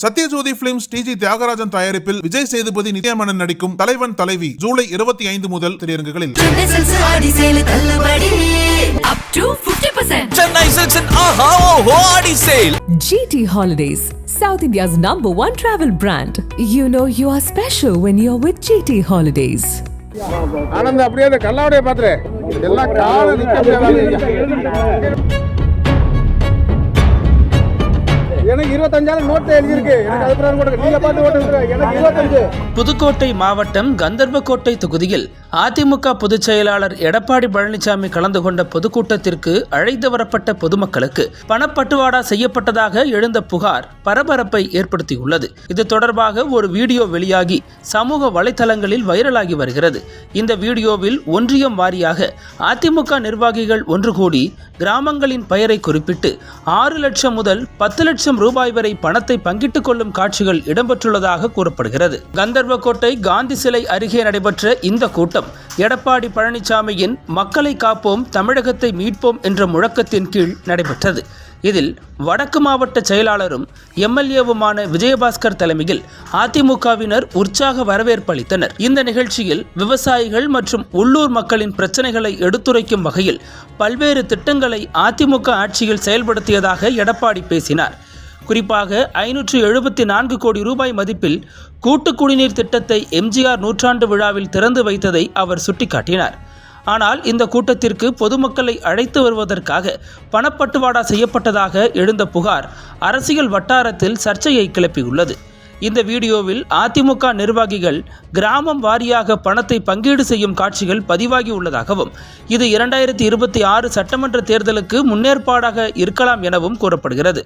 Sathyajothi films டிஜி தியாகராஜன் தயாரிப்பில் விஜய் சேதுபதி நித்யாமணன் நடிக்கும் தலைவன் தலைவி ஜூலை இருபத்தி ஐந்து முதல் திரையரங்குகளில் சென்னை ஆடி சேல தள்ளுபடி up to 50% Chennai Silks and Aha Oho Adi Sale. GT Holidays, South India's number one travel brand. You know you are special when you're with GT Holidays. Anand அப்படியே அந்த கல்லாவுடைய பாத்துரு எல்லாம் கால நிக்க முடியாது எனக்கு இருபத்தஞ்சாயிரம் நோட்டு எழுதியிருக்கு. எனக்கு அது நீங்க பார்த்து ஓட்டு எனக்கு இருபத்தஞ்சு. புதுக்கோட்டை மாவட்டம் கந்தர்வக்கோட்டை தொகுதியில் அதிமுக பொதுச் செயலாளர் எடப்பாடி பழனிசாமி கலந்து கொண்ட பொதுக்கூட்டத்திற்கு அழைத்து வரப்பட்ட பொதுமக்களுக்கு பணப்பட்டுவாடா செய்யப்பட்டதாக எழுந்த புகார் பரபரப்பை ஏற்படுத்தியுள்ளது. இது தொடர்பாக ஒரு வீடியோ வெளியாகி சமூக வலைதளங்களில் வைரலாகி வருகிறது. இந்த வீடியோவில் ஒன்றியம் வாரியாக அதிமுக நிர்வாகிகள் ஒன்று கூடி கிராமங்களின் பெயரை குறிப்பிட்டு ஆறு லட்சம் முதல் பத்து லட்சம் ரூபாய் வரை பணத்தை பங்கிட்டுக் கொள்ளும் காட்சிகள் இடம்பெற்றுள்ளதாக கூறப்படுகிறது. கந்தர்வக்கோட்டை காந்தி சிலை அருகே நடைபெற்ற இந்த கூட்டம் எடப்பாடி பழனிசாமியின் மக்களை காப்போம் தமிழகத்தை மீட்போம் என்ற முழக்கத்தின் கீழ் நடைபெற்றது. இதில் வடக்கு மாவட்ட செயலாளரும் எம்எல்ஏவுமான விஜயபாஸ்கர் தலைமையில் அதிமுகவினர் உற்சாக வரவேற்பு அளித்தனர். இந்த நிகழ்ச்சியில் விவசாயிகள் மற்றும் உள்ளூர் மக்களின் பிரச்சனைகளை எடுத்துரைக்கும் வகையில் பல்வேறு திட்டங்களை அதிமுக ஆட்சியில் செயல்படுத்தியதாக எடப்பாடி பேசினார். குறிப்பாக ஐநூற்று எழுபத்தி நான்கு கோடி ரூபாய் மதிப்பில் கூட்டு குடிநீர் திட்டத்தை எம்ஜிஆர் நூற்றாண்டு விழாவில் திறந்து வைத்ததை அவர் சுட்டிக்காட்டினார். ஆனால் இந்த கூட்டத்திற்கு பொதுமக்களை அழைத்து வருவதற்காக பணப்பட்டுவாடா செய்யப்பட்டதாக எழுந்த புகார் அரசியல் வட்டாரத்தில் சர்ச்சையை கிளப்பியுள்ளது. இந்த வீடியோவில் அதிமுக நிர்வாகிகள் கிராமம் வாரியாக பணத்தை பங்கீடு செய்யும் காட்சிகள் பதிவாகி உள்ளதாகவும் இது இரண்டாயிரத்தி இருபத்தி ஆறு சட்டமன்ற தேர்தலுக்கு முன்னேற்பாடாக இருக்கலாம் எனவும் கூறப்படுகிறது.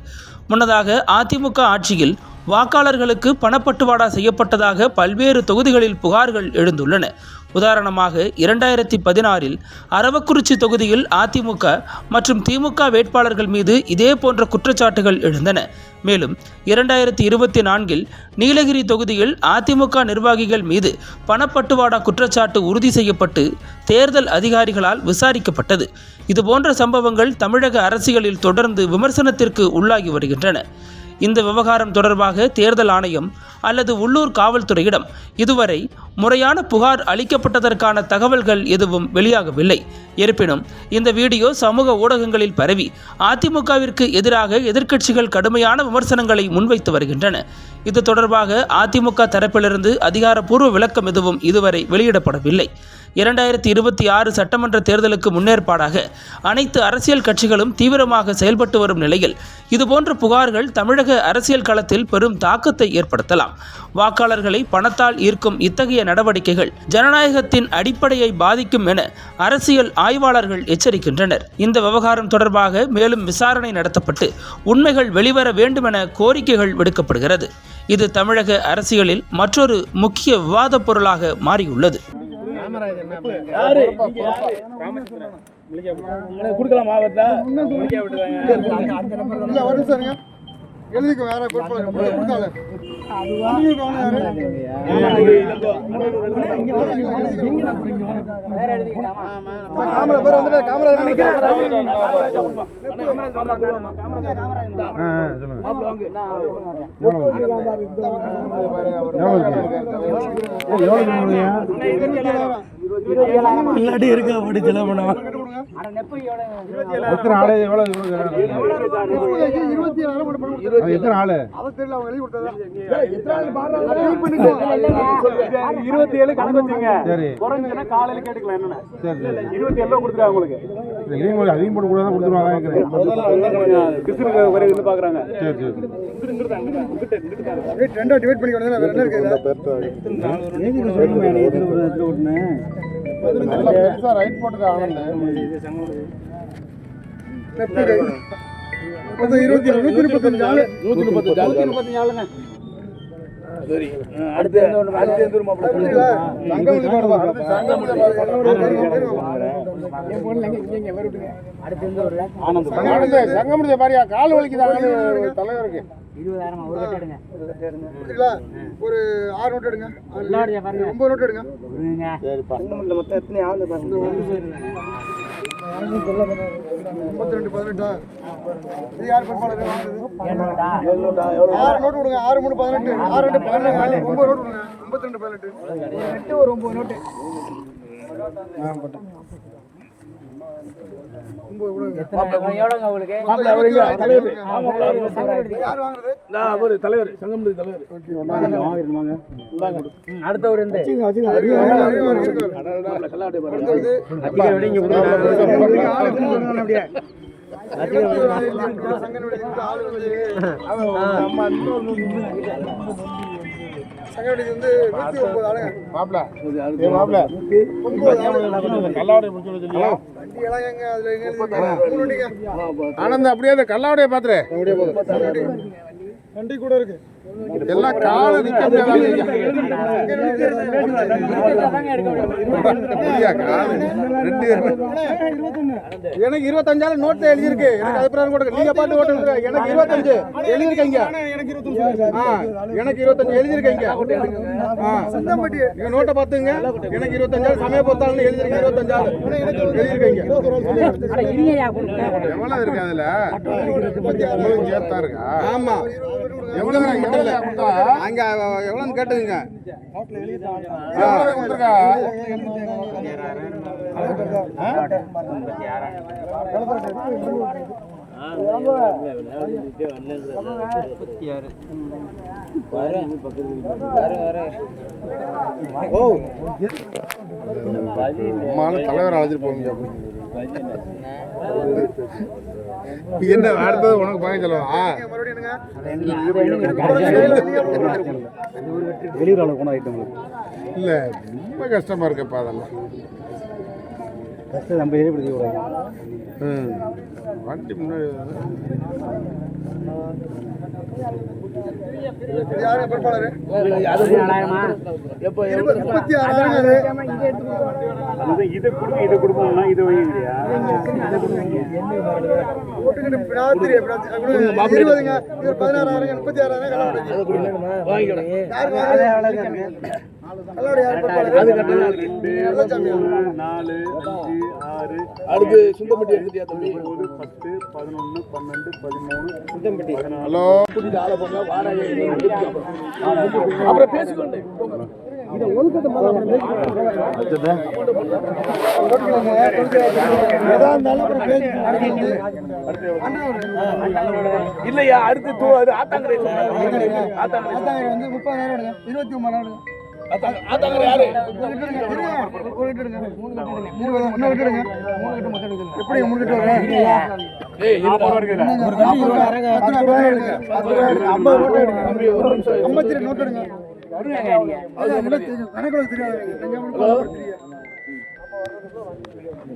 முன்னதாக அதிமுக ஆட்சியில் வாக்காளர்களுக்கு பணப்பட்டுவாடா செய்யப்பட்டதாக பல்வேறு தொகுதிகளில் புகார்கள் எழுந்துள்ளன. உதாரணமாக இரண்டாயிரத்தி பதினாறில் அரவக்குறிச்சி தொகுதியில் அதிமுக மற்றும் திமுக வேட்பாளர்கள் மீது இதே போன்ற குற்றச்சாட்டுகள் எழுந்தன. மேலும் இரண்டாயிரத்தி இருபத்தி நான்கில் நீலகிரி தொகுதியில் அதிமுக நிர்வாகிகள் மீது பணப்பட்டுவாடா குற்றச்சாட்டு உறுதி செய்யப்பட்டு தேர்தல் அதிகாரிகளால் விசாரிக்கப்பட்டது. இதுபோன்ற சம்பவங்கள் தமிழக அரசியலில் தொடர்ந்து விமர்சனத்திற்கு உள்ளாகி வருகின்றன. இந்த விவகாரம் தொடர்பாக தேர்தல் ஆணையம் அல்லது உள்ளூர் காவல்துறையிடம் இதுவரை முறையான புகார் அளிக்கப்பட்டதற்கான தகவல்கள் எதுவும் வெளியாகவில்லை. இருப்பினும் இந்த வீடியோ சமூக ஊடகங்களில் பரவி அதிமுகவிற்கு எதிராக எதிர்க்கட்சிகள் கடுமையான விமர்சனங்களை முன்வைத்து வருகின்றன. இது தொடர்பாக அதிமுக தரப்பிலிருந்து அதிகாரப்பூர்வ விளக்கம் எதுவும் இதுவரை வெளியிடப்படவில்லை. இரண்டாயிரத்தி இருபத்தி ஆறு சட்டமன்ற தேர்தலுக்கு முன்னேற்பாடாக அனைத்து அரசியல் கட்சிகளும் தீவிரமாக செயல்பட்டு வரும் நிலையில் இதுபோன்ற புகார்கள் தமிழக அரசியல் களத்தில் பெரும் தாக்கத்தை ஏற்படுத்தலாம். வாக்காளர்களை பணத்தால் ஈர்க்கும் இத்தகைய நடவடிக்கைகள் ஜனநாயகத்தின் அடிப்படையை பாதிக்கும் என அரசியல் ஆய்வாளர்கள் எச்சரிக்கின்றனர். இந்த விவகாரம் தொடர்பாக மேலும் விசாரணை நடத்தப்பட்டு உண்மைகள் வெளிவர வேண்டுமென கோரிக்கைகள் விடுக்கப்படுகிறது. இது தமிழக அரசியலில் மற்றொரு முக்கிய விவாதப் பொருளாக மாறியுள்ளது. இல்ல ஒரு நிமிஷம் இருங்க. எழுதிக்க வேற காமரா பேர் வந்துட்டு காமரா இல்லாட்டி இருக்க அப்படி செலவு பண்ணுவான் எத்தனை ஆளு? எவ்வளவு இருபத்தி ஏழாயிரம் எத்தனை ஆளு? அது தெரியல அவங்க எழுதி கொடுத்ததா இருபத்தி ஏழு கணக்கு வச்சுங்க. சரி. குறைஞ்சுன்னா காலையில கேட்டுக்கலாம் என்னன்னு. சரி சரி. இருபத்தி ஏழு கொடுத்துருக்காங்க உங்களுக்கு. போட்டு அதையும் போட்டு கூட தான் கொடுத்துருவாங்க கிறிஸ்துவ வரை இருந்து பாக்குறாங்க. சரி சரி ரெண்டா டிவைட் பண்ணி வேற என்ன இருக்கு போட்டது ஆனந்த். இருபத்தி நூத்தி முப்பத்தஞ்சு ஆளு. நூத்தி முப்பத்தஞ்சு ஆளு. முப்பத்தஞ்சு ஆளுங்க. அடுத்து அடுத்து எந்த ரூம் சங்கமுடிய பாரியா? கால் வலிக்குது? ஆளு தலைவருக்கு புரியுதுங்களா? ஒரு ஆறு நோட்டு எடுங்க. ஒன்பது நோட்டு எடுங்க. மொத்தம் எத்தனை ஆளு பாருங்க? முப்பத்தி ரெண்டு பதினெட்டா? இது யார் பொறுப்பாளர்? ஆறு நோட்டு கொடுங்க. ஆறு மூணு பதினெட்டு. ஆறு ரெண்டு பதினெட்டு. ஒன்பது நோட்டு கொடுங்க. முப்பத்தி ரெண்டு பதினெட்டு. ஒரு ஒன்பது நோட்டு. யார் வாங்குறது தலைவர் சங்கம்படி தலைவர் சங்கடி வந்து நூத்தி ஒன்பது ஆளுங்க. மாப்பிள மாப்பிள கல்லாவடைய முடிச்சு சொல்லி வண்டி எல்லாம் எங்க? அதுல ஆனந்த் அப்படியே அந்த கல்லாவடைய பாத்துரு. வண்டி கூட இருக்கு. எல்லாம் கால நிக்க எனக்கு இருபத்தஞ்சாயிரம் நோட்டு எழுதியிருக்கு. எனக்கு அபிப்பிராயம் கொடுங்க. நீங்க பாட்டு ஓட்டு. எனக்கு இருபத்தஞ்சு. எழுதிருக்கீங்க ஆ, எனக்கு இருபத்தஞ்சு. எழுதிருக்கீங்க ஆ. எங்க நோட்டை பாத்துங்க எனக்கு இருபத்தஞ்சாயிரம் சமய பொத்தாள்னு எழுதிருக்கீங்க இருபத்தஞ்சாயிரம் எழுதிருக்கீங்க எவ்வளவு இருக்கு அதுல? உங்களுக்கு ஏத்தா இருக்கா ஆமா. எவ்வளவு எவ்வளவு கொடுத்தா? அங்க எவ்வளவு அம்மாலும் தலைவர் அழைச்சிட்டு போவீங்க என்ன அடுத்தது உனக்கு பயம் சொல்லவா வெளியூர் போன ஐட்டம் இல்ல ரொம்ப கஷ்டமா இருக்குப்பா அதெல்லாம். ஃபஸ்ட்டு நம்ம ஏற்படுத்தி ம். வண்டி முன்னாடி யாரு பொறுப்பாளர் முப்பத்தி கொடுப்போம்னா இது வைங்கய்யா இருபதுங்க. பதினாறாயிரம், முப்பத்தி ஆறாயிரம் அடுத்து சுந்தம்பட்டி எடுத்துட்டியா தம்பி? ஒன்பது பத்து பதினொன்று பன்னெண்டு பதிமூணு. சுத்தம்பட்டி ஹலோ அப்புறம். இல்லையா அடுத்து தூ அது ஆத்தாங்கரை ஆத்தாங்கரை. வந்து முப்பதாயிரம் எடுங்க. இருபத்தி ஒன்பதாயிரம் ஆத்தாங்கரை யாரு. எப்படி மூணு கட்டு எடுங்க. ஐம்பத்தி ரெண்டு நோட்டு எடுங்க. கணக்குல தெரியாது.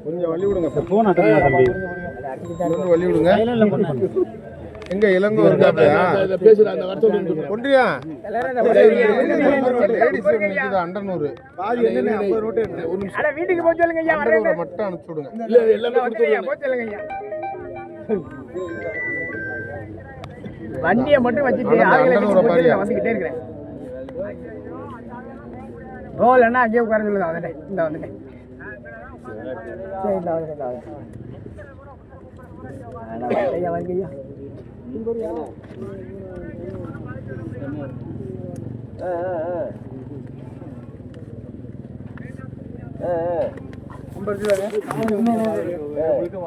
கொஞ்சம் வழி விடுங்க போன் கொஞ்சம் வழி விடுங்க. எங்க இளங்கோ ஒன்றியா? லேடிஸ் நிக்குது அண்டனூறு பாதி என்னென்ன ஐம்பது நோட்டு எடுங்க. ஒரு நிமிஷம். அண்டனூரை மட்டும் அனுப்பிச்சு விடுங்க. வண்டியை மட்டும் வச்சுட்டு? வந்துக்கிட்டே இருக்கிறேன். ரோல் அங்கேயே உட்கார சொல்லுங்க வந்துட்டேன். இந்த வந்துட்டேன். சரி இந்த வந்துட்டேன் இந்த வந்துட்டேன். ஐயா வந்து ஐயா.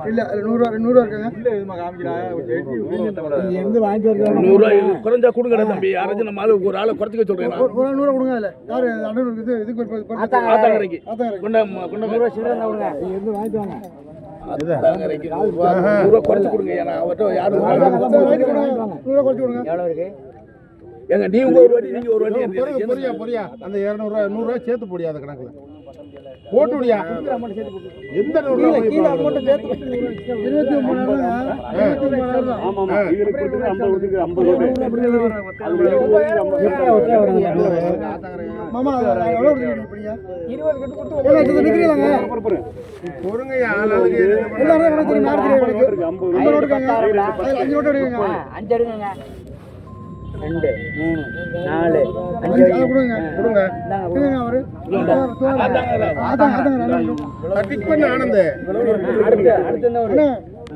இல்ல அதுல நூறு ரூபா நூறு ரூபா இருக்காங்க. குறைஞ்சா கொடுங்கடா தம்பி. யாராச்சும் நம்ம ஆளு ஒரு ஆளை குறைச்சிக்க சொல்றேன் ஒரு ஒரு நூறு கொடுங்க அதுல. யாரு அண்ணன் இது இதுக்கு. கொண்ட கொண்ட ஆத்தாங்கரைக்கு நூறு ரூபா நூறு ரூபா குறைச்சு கொடுங்க. ஏன்னா அவர்கிட்ட யாரும் ஏங்க நீங்க ஒரு வண்டி நீங்க ஒரு வண்டி பொரியா பொரியா பொரியா. அந்த இரநூறுவா நூறுரூவா சேர்த்து போடியா அந்த கணக்குல. போட்டு விடியா எந்த நூறுரூவா இருபத்தி ஒன்பதாயிரம் இருபத்தி ஒன்பதாயிரம் தான். ஆமா ஆமா இதுக்கு ஐம்பது கொடுத்து ஐம்பது மாமா? பொறுங்கய்யா. எல்லாரும் எனக்கு அஞ்சு எடுங்க ரெண்டு மூணு நாலு அஞ்சு அதை கொடுங்க கொடுங்க. கொடுங்க அவரு. அதாங்க அதாங்க டிக் பண்ண ஆனந்த். அடுத்து அடுத்து என்ன ஒரு? அண்ணே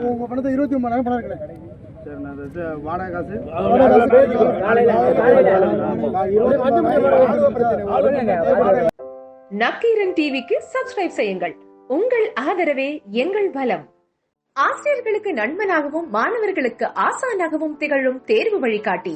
உங்க பணத்தை இருபத்தி ஒன்பதாயிரம் பணம் இருக்குல்ல? வாடகை காசு. நக்கீரன் டிவிக்கு சப்ஸ்கிரைப் செய்யுங்கள். உங்கள் ஆதரவே எங்கள் பலம். ஆசிரியர்களுக்கு நண்பனாகவும் மாணவர்களுக்கு ஆசானாகவும் திகழும் தேர்வு வழிகாட்டி.